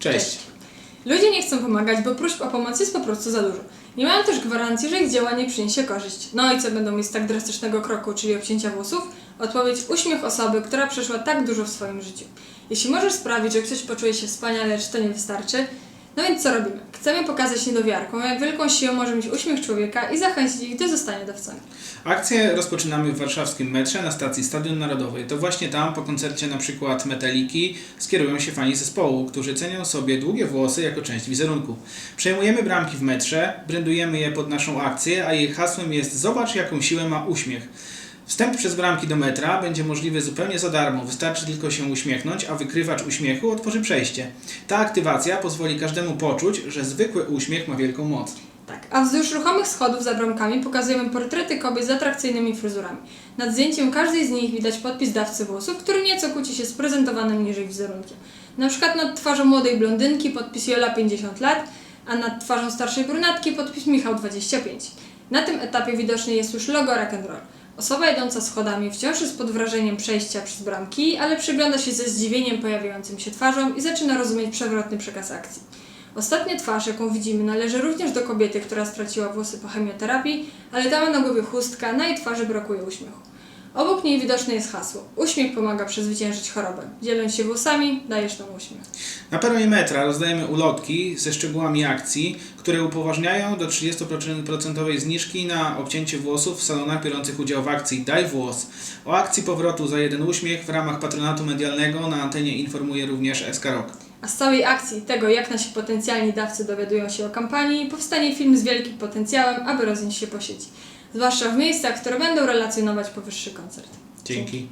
Cześć. Ludzie nie chcą pomagać, bo próśb o pomoc jest po prostu za dużo. Nie mają też gwarancji, że ich działanie przyniesie korzyść. No i co będą mieć z tak drastycznego kroku, czyli obcięcia włosów? Odpowiedź uśmiech osoby, która przeszła tak dużo w swoim życiu. Jeśli możesz sprawić, że ktoś poczuje się wspaniale, lecz to nie wystarczy, no więc co robimy? Chcemy pokazać niedowiarkom, jak wielką siłą może mieć uśmiech człowieka i zachęcić ich do zostania dawcami. Akcję rozpoczynamy w warszawskim metrze na stacji Stadion Narodowy. To właśnie tam po koncercie na przykład Metaliki skierują się fani zespołu, którzy cenią sobie długie włosy jako część wizerunku. Przejmujemy bramki w metrze, brandujemy je pod naszą akcję, a jej hasłem jest Zobacz jaką siłę ma uśmiech. Wstęp przez bramki do metra będzie możliwy zupełnie za darmo, wystarczy tylko się uśmiechnąć, a wykrywacz uśmiechu otworzy przejście. Ta aktywacja pozwoli każdemu poczuć, że zwykły uśmiech ma wielką moc. Tak, a wzdłuż ruchomych schodów za bramkami pokazujemy portrety kobiet z atrakcyjnymi fryzurami. Nad zdjęciem każdej z nich widać podpis dawcy włosów, który nieco kłóci się z prezentowanym niżej wizerunkiem. Na przykład nad twarzą młodej blondynki podpis Jola 50 lat, a nad twarzą starszej brunatki podpis Michał 25. Na tym etapie widoczny jest już logo rock'n'roll. Osoba idąca schodami wciąż jest pod wrażeniem przejścia przez bramki, ale przygląda się ze zdziwieniem pojawiającym się twarzą i zaczyna rozumieć przewrotny przekaz akcji. Ostatnia twarz, jaką widzimy, należy również do kobiety, która straciła włosy po chemioterapii, ale ta ma na głowie chustka, na jej twarzy brakuje uśmiechu. Obok niej widoczne jest hasło. Uśmiech pomaga przezwyciężyć chorobę. Dzieląc się włosami, dajesz nam uśmiech. Na peronie metra rozdajemy ulotki ze szczegółami akcji, które upoważniają do 30% zniżki na obcięcie włosów w salonach biorących udział w akcji Daj Włos. O akcji powrotu za jeden uśmiech w ramach patronatu medialnego na antenie informuje również SK Rock. A z całej akcji i tego, jak nasi potencjalni dawcy dowiadują się o kampanii, powstanie film z wielkim potencjałem, aby roznieść się po sieci. Zwłaszcza w miejscach, które będą relacjonować powyższy koncert. Dzięki.